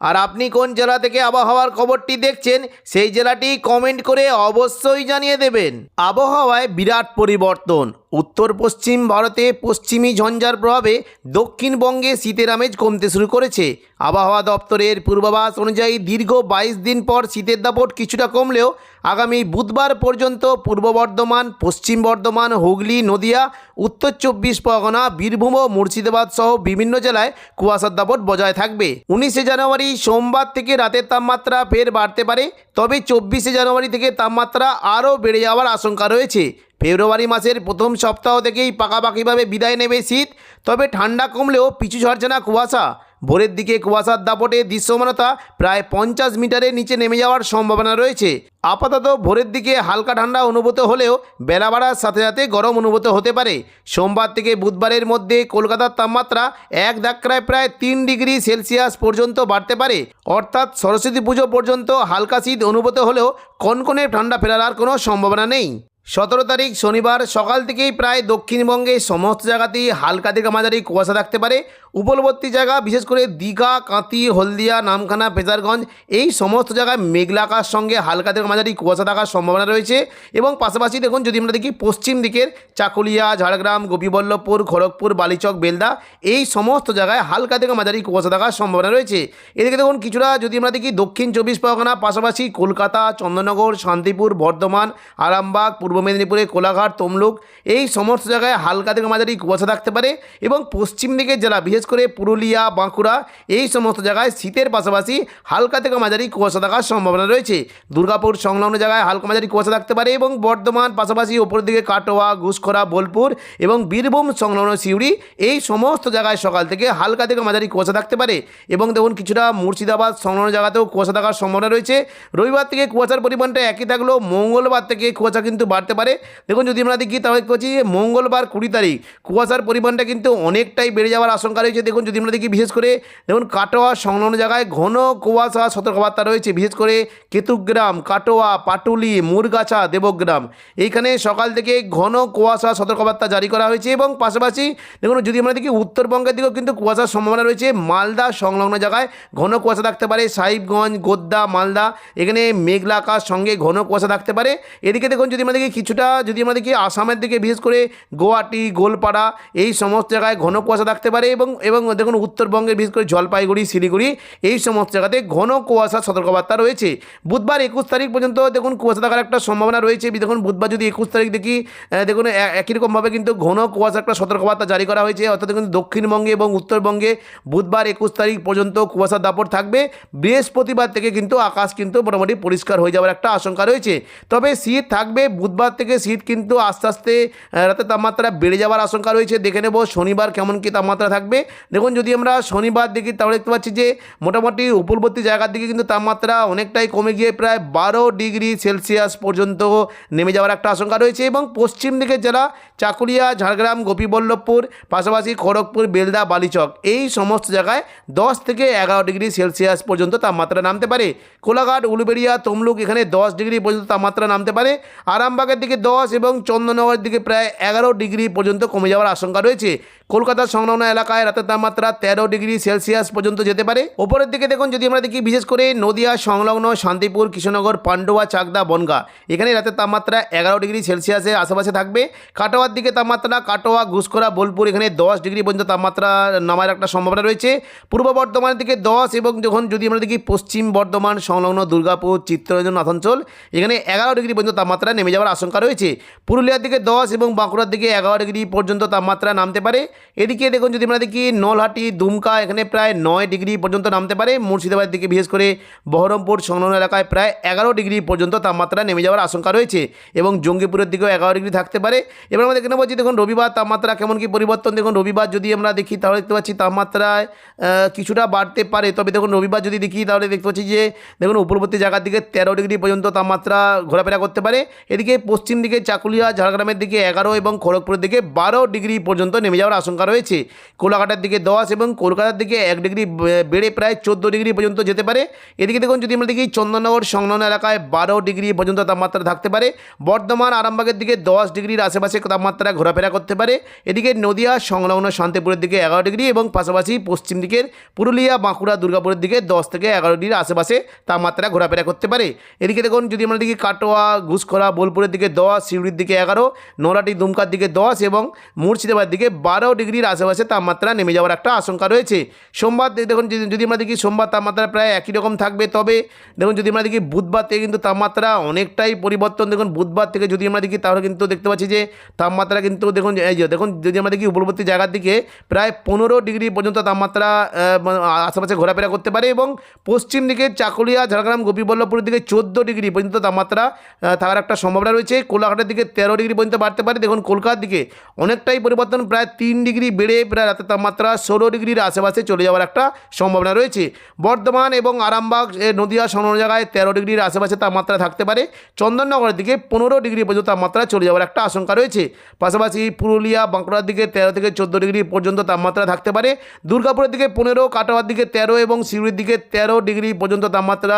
আর আপনি কোন জেলা থেকে আবহাওয়ার খবরটি দেখছেন, সেই জেলাটি কমেন্ট করে অবশ্যই জানিয়ে দেবেন। আবহাওয়ায় বিরাট পরিবর্তন। উত্তর পশ্চিম ভারতে পশ্চিমী ঝঞ্ঝার প্রভাবে দক্ষিণবঙ্গে শীতের আমেজ কমতে শুরু করেছে। আবহাওয়া দপ্তরের পূর্বাভাস অনুযায়ী দীর্ঘ বাইশ দিন পর শীতের দাপট কিছুটা কমলেও আগামী বুধবার পর্যন্ত পূর্ব বর্ধমান, পশ্চিম বর্ধমান, হুগলি, নদিয়া, উত্তর চব্বিশ পরগনা, বীরভূম ও মুর্শিদাবাদ সহ বিভিন্ন জেলায় কুয়াশার দাপট বজায় থাকবে। উনিশে জানুয়ারি সোমবার থেকে রাতের তাপমাত্রা ফের বাড়তে পারে, তবে চব্বিশে জানুয়ারি থেকে তাপমাত্রা আরও বেড়ে যাওয়ার আশঙ্কা রয়েছে। ফেব্রুয়ারি মাসের প্রথম সপ্তাহ থেকেই পাকাপাকিভাবে বিদায় নেবে শীত, তবে ঠান্ডা কমলেও পিছু ঝরছে না কুয়াশা। ভোরের দিকে কুয়াশার দাপটে দৃশ্যমানতা প্রায় পঞ্চাশ মিটারের নিচে নেমে যাওয়ার সম্ভাবনা রয়েছে। আপাতত ভোরের দিকে হালকা ঠান্ডা অনুভূত হলেও বেলা বাড়ার সাথে সাথে গরম অনুভূত হতে পারে। সোমবার থেকে বুধবারের মধ্যে কলকাতার তাপমাত্রা এক ধাক্রায় প্রায় তিন ডিগ্রি সেলসিয়াস পর্যন্ত বাড়তে পারে। অর্থাৎ সরস্বতী পুজো পর্যন্ত হালকা শীত অনুভূত হলেও কনকনে ঠান্ডা ফেরার আর কোনো সম্ভাবনা নেই। সতেরো তারিখ শনিবার সকাল থেকেই প্রায় দক্ষিণবঙ্গে সমস্ত জায়গাতেই হালকা থেকে মাঝারি কুয়াশা থাকতে পারে। উপলবর্তী জায়গা, বিশেষ করে দীঘা কাঁতি হলদিয়া, নামখানা পেজারগঞ্জ এই সমস্ত জায়গায় মেঘলাকার সঙ্গে হালকা থেকে মাঝারি কুয়াশা থাকার সম্ভাবনা রয়েছে। এবং পাশাপাশি দেখুন, যদি আমরা দেখি পশ্চিম দিকের চাকুলিয়া, ঝাড়গ্রাম, গোপীবল্লভপুর, খড়গপুর, বালিচক, বেলদা, এই সমস্ত জায়গায় হালকা থেকে মাঝারি কুয়াশা থাকার সম্ভাবনা রয়েছে। এদিকে দেখুন, কিছুটা যদি আমরা দেখি দক্ষিণ চব্বিশ পরগনা, পাশাপাশি কলকাতা চন্দননগর শান্তিপুর, বর্ধমান, আরামবাগ, পূর্ব মেদিনীপুরে কোলাঘাট, তমলুক এই সমস্ত জায়গায় হালকা থেকে মাঝারি কুয়াশা থাকতে পারে এবং পশ্চিম দিকের জেলা, বিশেষ করে পুরুলিয়া, বাঁকুড়া এই সমস্ত জায়গায় শীতের পাশাপাশি হালকা থেকে মাঝারি কুয়াশা থাকার সম্ভাবনা রয়েছে। দুর্গাপুর সংলগ্ন জায়গায় হালকা মাঝারি কুয়াশা থাকতে পারে এবং বর্ধমান পাশাপাশি ওপর দিকে কাটোয়া, ঘুষখরা, বোলপুর এবং বীরভূম সংলগ্ন সিউড়ি এই সমস্ত জায়গায় সকাল থেকে হালকা থেকে মাঝারি কুয়াশা থাকতে পারে এবং দেখুন কিছুটা মুর্শিদাবাদ সংলগ্ন জায়গাতেও কুয়াশা থাকার সম্ভাবনা রয়েছে। রবিবার থেকে কুয়াশার পরিমাণটা একই থাকলেও মঙ্গলবার থেকে কুয়াশা কিন্তু বাড়তে পারে। দেখুন, যদি আমরা দেখি, তাহলে পাচ্ছি যে মঙ্গলবার কুড়ি তারিখ, কুয়াশার পরিমাণটা কিন্তু অনেকটাই বেড়ে যাওয়ার আশঙ্কা রয়েছে। দেখুন, যদি আমরা দেখি, বিশেষ করে, দেখুন, কাটোয়া সংলগ্ন জায়গায় ঘন কুয়াশা সতর্কবার্তা রয়েছে। বিশেষ করে কেতুগ্রাম, কাটোয়া, পাটুলি, মুরগাছা, দেবগ্রাম। এইখানে সকাল থেকে ঘন কুয়াশা সতর্কবার্তা জারি করা হয়েছে এবং পাশাপাশি, দেখুন, যদি আমরা দেখি, উত্তরবঙ্গের দিকেও কিন্তু কুয়াশার সম্ভাবনা রয়েছে। মালদা সংলগ্ন জায়গায় ঘন কুয়াশা থাকতে পারে। সাহিবগঞ্জ গোদ্দা মালদা, এখানে মেঘলা আকাশ সঙ্গে ঘন কুয়াশা থাকতে পারে। এদিকে দেখুন, যদি আমরা দেখি কিছুটা যদি দেখি আসামের দিকে, বিশেষ করে গোয়াটি, গোলপাড়া, এই সমস্ত জায়গায় ঘন কুয়াশা থাকতে পারে এবং এবং দেখুন উত্তরবঙ্গের বিশেষ করে জলপাইগুড়ি, শিলিগুড়ি, এই সমস্ত জায়গাতে ঘন কুয়াশা সতর্কবার্তা রয়েছে। বুধবার একুশ তারিখ পর্যন্ত দেখুন কুয়াশা থাকার একটা সম্ভাবনা রয়েছে। দেখুন বুধবার যদি একুশ তারিখ দেখি দেখুন একই রকমভাবে কিন্তু ঘন কুয়াশা একটা সতর্কবার্তা জারি করা হয়েছে। অর্থাৎ দেখুন দক্ষিণবঙ্গে এবং উত্তরবঙ্গে বুধবার একুশ তারিখ পর্যন্ত কুয়াশার দাপট থাকবে। বৃহস্পতিবার থেকে কিন্তু আকাশ কিন্তু মোটামুটি পরিষ্কার হয়ে যাওয়ার একটা আশঙ্কা রয়েছে। তবে শীত থাকবে, বুধবার থেকে শীত কিন্তু আস্তে আস্তে রাতে তাপমাত্রা বেড়ে যাওয়ার আশঙ্কা রয়েছে। দেখে নেব শনিবার কেমন কী তাপমাত্রা থাকবে। দেখুন, যদি আমরা শনিবার দেখি, তাহলে দেখতে পাচ্ছি যে মোটামুটি উপকূলবর্তী জায়গার দিকে কিন্তু তাপমাত্রা অনেকটাই কমে গিয়ে প্রায় বারো ডিগ্রি সেলসিয়াস পর্যন্ত নেমে যাওয়ার একটা আশঙ্কা রয়েছে এবং পশ্চিম দিকের জেলা চাকুলিয়া ঝাড়গ্রাম, গোপীবল্লভপুর, পাশাপাশি খড়গপুর, বেলদা, বালিচক, এই সমস্ত জায়গায় দশ থেকে এগারো ডিগ্রি সেলসিয়াস পর্যন্ত তাপমাত্রা নামতে পারে। কোলাঘাট, উলুবেড়িয়া, তমলুক এখানে দশ ডিগ্রি পর্যন্ত তাপমাত্রা নামতে পারে। আরামবাগের দিকে দশ এবং চন্দ্রনগরের দিকে প্রায় এগারো ডিগ্রি পর্যন্ত কমে যাওয়ার আশঙ্কা রয়েছে। কলকাতার সংলগ্ন এলাকায় রাতের তাপমাত্রা তেরো ডিগ্রি সেলসিয়াস পর্যন্ত যেতে পারে। ওপরের দিকে দেখুন, যদি আমরা দেখি বিশেষ করে নদিয়া সংলগ্ন শান্তিপুর, কৃষ্ণনগর, পান্ডুয়া, চাকদা, বনগা, এখানে রাতের তাপমাত্রা এগারো ডিগ্রি সেলসিয়াসের আশেপাশে থাকবে। কাটোয়ার দিকে তাপমাত্রা কাটোয়া ঘুষখরা বোলপুর, এখানে দশ ডিগ্রি পর্যন্ত তাপমাত্রা নামার একটা সম্ভাবনা রয়েছে। পূর্ব বর্ধমানের দিকে দশ এবং যখন যদি আমরা দেখি পশ্চিম বর্ধমান সংলগ্ন দুর্গাপুর, চিত্তরঞ্জন আসানসোল এখানে এগারো ডিগ্রি পর্যন্ত তাপমাত্রা নেমে যাওয়ার আশঙ্কা রয়েছে। পুরুলিয়ার দিকে দশ এবং বাঁকুড়ার দিকে এগারো ডিগ্রি পর্যন্ত তাপমাত্রা নামতে পারে। এদিকে দেখুন, যদি আমরা দেখি, নলহাটি, দুমকা এখানে প্রায় নয় ডিগ্রি পর্যন্ত নামতে পারে। মুর্শিদাবাদের দিকে বিশেষ করে বহরমপুর সংলগ্ন এলাকায় প্রায় এগারো ডিগ্রি পর্যন্ত তাপমাত্রা নেমে যাওয়ার আশঙ্কা রয়েছে এবং জঙ্গিপুরের দিকেও এগারো ডিগ্রি থাকতে পারে। এবার আমরা দেখে নেব যে দেখুন, রবিবার তাপমাত্রা কেমন কি পরিবর্তন? দেখুন, রবিবার যদি আমরা দেখি, তাহলে দেখতে পাচ্ছি তাপমাত্রায় কিছুটা বাড়তে পারে। তবে দেখুন, রবিবার যদি দেখি, তাহলে দেখতে পাচ্ছি যে, দেখুন, উপরবর্তী জায়গার দিকে তেরো ডিগ্রি পর্যন্ত তাপমাত্রা ঘোরাফেরা করতে পারে। এদিকে পশ্চিম দিকে চাকুলিয়া, ঝাড়গ্রামের দিকে এগারো এবং খড়গপুরের দিকে বারো ডিগ্রি পর্যন্ত নেমে যাওয়ার আশঙ্কা রয়েছে। কোলাঘাটের দিকে দশ এবং কলকাতার দিকে এক ডিগ্রি বেড়ে প্রায় চোদ্দ ডিগ্রি পর্যন্ত যেতে পারে। এদিকে দেখুন, যদি আমরা দেখি চন্দননগর সংলগ্ন এলাকায় বারো ডিগ্রি পর্যন্ত তাপমাত্রা থাকতে পারে। বর্ধমান, আরামবাগের দিকে দশ ডিগ্রির আশেপাশে তাপমাত্রা ঘোরাফেরা করতে পারে। এদিকে নদিয়া, সংলগ্ন শান্তিপুরের দিকে এগারো ডিগ্রি এবং পাশাপাশি পশ্চিম দিকের পুরুলিয়া, বাঁকুড়া, দুর্গাপুরের দিকে দশ থেকে এগারো ডিগ্রির আশেপাশে তাপমাত্রা ঘোরাফেরা করতে পারে। এদিকে দেখুন, যদি আমরা দেখি কাটোয়া ঘুষখরা বোলপুরের দিকে দশ, সিউড়ির দিকে এগারো নরাটি দুমকার দিকে দশ এবং মুর্শিদাবাদের দিকে বারো ডিগ্রির আশেপাশে তাপমাত্রা নেমে যাওয়ার একটা আশঙ্কা রয়েছে। সোমবার দেখুন, যদি- যদি আমরা দেখি সোমবার তাপমাত্রা প্রায় একই রকম থাকবে, তবে দেখুন, যদি আমরা দেখি বুধবার থেকে কিন্তু তাপমাত্রা অনেকটাই পরিবর্তন, দেখুন, বুধবার থেকে যদি আমরা দেখি, তাহলে কিন্তু দেখতে পাচ্ছি যে তাপমাত্রা কিন্তু দেখুন, এই যে দেখুন, যদি আমরা দেখি উপরবর্তী জায়গার দিকে প্রায় পনেরো ডিগ্রি পর্যন্ত তাপমাত্রা মানে আশেপাশে ঘোরাফেরা করতে পারে এবং পশ্চিম দিকে চাকুলিয়া, ঝাড়গ্রাম, গোপীবল্লভপুরের দিকে চোদ্দ ডিগ্রি পর্যন্ত তাপমাত্রা থাকার একটা সম্ভাবনা রয়েছে। কোলাঘাটের দিকে তেরো ডিগ্রি পর্যন্ত বাড়তে পারে। দেখুন, কলকাতার দিকে অনেকটাই পরিবর্তন, প্রায় তিন ডিগ্রি বেড়ে প্রায় রাতের তাপমাত্রা ষোলো ডিগ্রির আশেপাশে চলে যাওয়ার একটা সম্ভাবনা রয়েছে। বর্ধমান এবং আরামবাগ নদিয়া সংলগ্ন জায়গায় তেরো ডিগ্রির আশেপাশে তাপমাত্রা থাকতে পারে। চন্দননগরের দিকে পনেরো ডিগ্রি পর্যন্ত তাপমাত্রা চলে যাওয়ার একটা আশঙ্কা রয়েছে। পাশাপাশি পুরুলিয়া, বাঁকুড়ার দিকে তেরো থেকে চোদ্দ ডিগ্রি পর্যন্ত তাপমাত্রা থাকতে পারে। দুর্গাপুরের দিকে পনেরো, কাটোয়ার দিকে তেরো এবং সিউড়ির দিকে তেরো ডিগ্রি পর্যন্ত তাপমাত্রা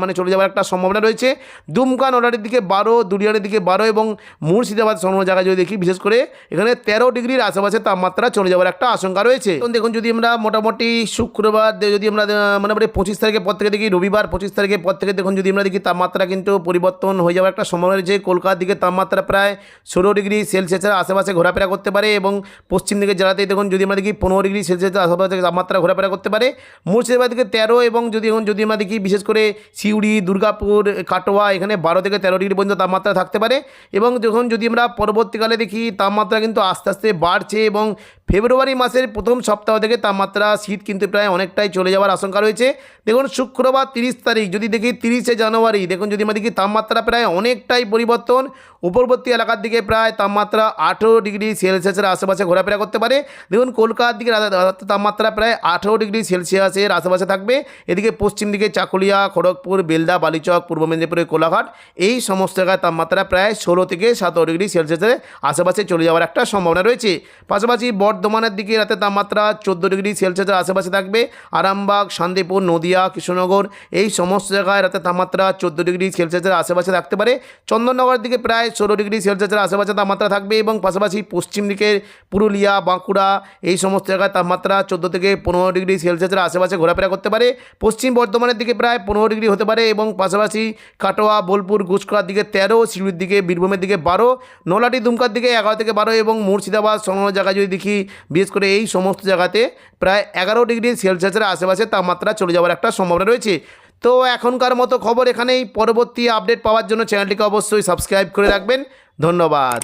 মানে চলে যাওয়ার একটা সম্ভাবনা রয়েছে। দুমকা নড়াটির দিকে বারো দুলিয়ারের দিকে বারো এবং মুর্শিদাবাদ সংলগ্ন জায়গায় যদি দেখি, বিশেষ করে এখানে তেরো ডিগ্রির আশেপাশে তাপমাত্রা চলে যাওয়ার একটা আশঙ্কা রয়েছে। দেখুন, যদি আমরা মোটামুটি শুক্রবার যদি আমরা মোটামুটি পঁচিশ তারিখের পর থেকে দেখি, রবিবার পঁচিশ তারিখের পর থেকে দেখুন, যদি আমরা দেখি তাপমাত্রা কিন্তু পরিবর্তন হয়ে যাওয়ার একটা সম্ভাবনা রয়েছে। কলকাতার দিকে তাপমাত্রা প্রায় ষোলো ডিগ্রি সেলসিয়াসের আশেপাশে ঘোরাফেরা করতে পারে এবং পশ্চিম দিকে জেলাতে দেখুন, যদি আমরা দেখি পনেরো ডিগ্রি সেলসিয়াসের আশেপাশে তাপমাত্রা ঘোরাফেরা করতে পারে। মুর্শিদাবাদ দিকে তেরো এবং যদি এখন, যদি আমরা দেখি, বিশেষ করে সিউড়ি, দুর্গাপুর, কাটোয়া, এখানে বারো থেকে তেরো ডিগ্রি পর্যন্ত তাপমাত্রা থাকতে পারে এবং যখন যদি আমরা পরবর্তীকালে দেখি তাপমাত্রা কিন্তু আস্তে আস্তে বাড়ছে এবং ফেব্রুয়ারি মাসের প্রথম সপ্তাহ থেকে তাপমাত্রা, শীত কিন্তু প্রায় অনেকটাই চলে যাওয়ার আশঙ্কা রয়েছে। দেখুন, শুক্রবার তিরিশ তারিখ, যদি দেখি তিরিশে জানুয়ারি, দেখুন যদি দেখি তাপমাত্রা প্রায় অনেকটাই পরিবর্তন, উপরবর্তী এলাকার দিকে প্রায় তাপমাত্রা আঠেরো ডিগ্রি সেলসিয়াসের আশেপাশে ঘোরাফেরা করতে পারে। দেখুন, কলকাতার দিকে তাপমাত্রা প্রায় আঠেরো ডিগ্রি সেলসিয়াসের আশেপাশে থাকবে। এদিকে পশ্চিম দিকে চাকুলিয়া, খড়গপুর, বেলদা, বালিচক, পূর্ব মেদিনীপুরের কোলাঘাট, এই সমস্ত জায়গায় তাপমাত্রা প্রায় ষোলো থেকে সতেরো ডিগ্রি সেলসিয়াসের আশেপাশে চলে যাওয়ার একটা সম্ভাবনা রয়েছে। পাশাপাশি বর্ধমানের দিকে রাতে তাপমাত্রা চোদ্দ ডিগ্রি সেলসিয়াসের আশেপাশে থাকবে। আরামবাগ, শান্তিপুর, নদিয়া, কৃষ্ণনগর এই সমস্ত জায়গায় রাতে তাপমাত্রা চোদ্দ ডিগ্রি সেলসিয়াসের আশেপাশে থাকতে পারে। চন্দননগরের দিকে প্রায় ষোলো ডিগ্রি সেলসিয়াসের আশেপাশে তাপমাত্রা থাকবে এবং পাশাপাশি পশ্চিম দিকের পুরুলিয়া, বাঁকুড়া এই সমস্ত জায়গায় তাপমাত্রা চোদ্দ থেকে পনেরো ডিগ্রি সেলসিয়াসের আশেপাশে ঘোরাফেরা করতে পারে। পশ্চিম বর্ধমানের দিকে প্রায় পনেরো ডিগ্রি হতে পারে এবং পাশাপাশি কাটোয়া, বোলপুর গুসকরার দিকে তেরো, শিলিগুড়ির দিকে বীরভূমের দিকে বারো নলাটি দুমকার দিকে এগারো থেকে বারো এবং মুর্শিদাবাদ, সংলগ্ন জায়গায় যদি দেখি বিশেষ করে এই সমস্ত জায়গাতে প্রায় এগারো ডিগ্রি সেলসিয়াসের আশেপাশে তাপমাত্রা চলে যাওয়ার একটা সম্ভাবনা রয়েছে। তো এখনকার মতো খবর এখানেই। পরবর্তী আপডেট পাওয়ার জন্য চ্যানেলটিকে অবশ্যই সাবস্ক্রাইব করে রাখবেন। ধন্যবাদ।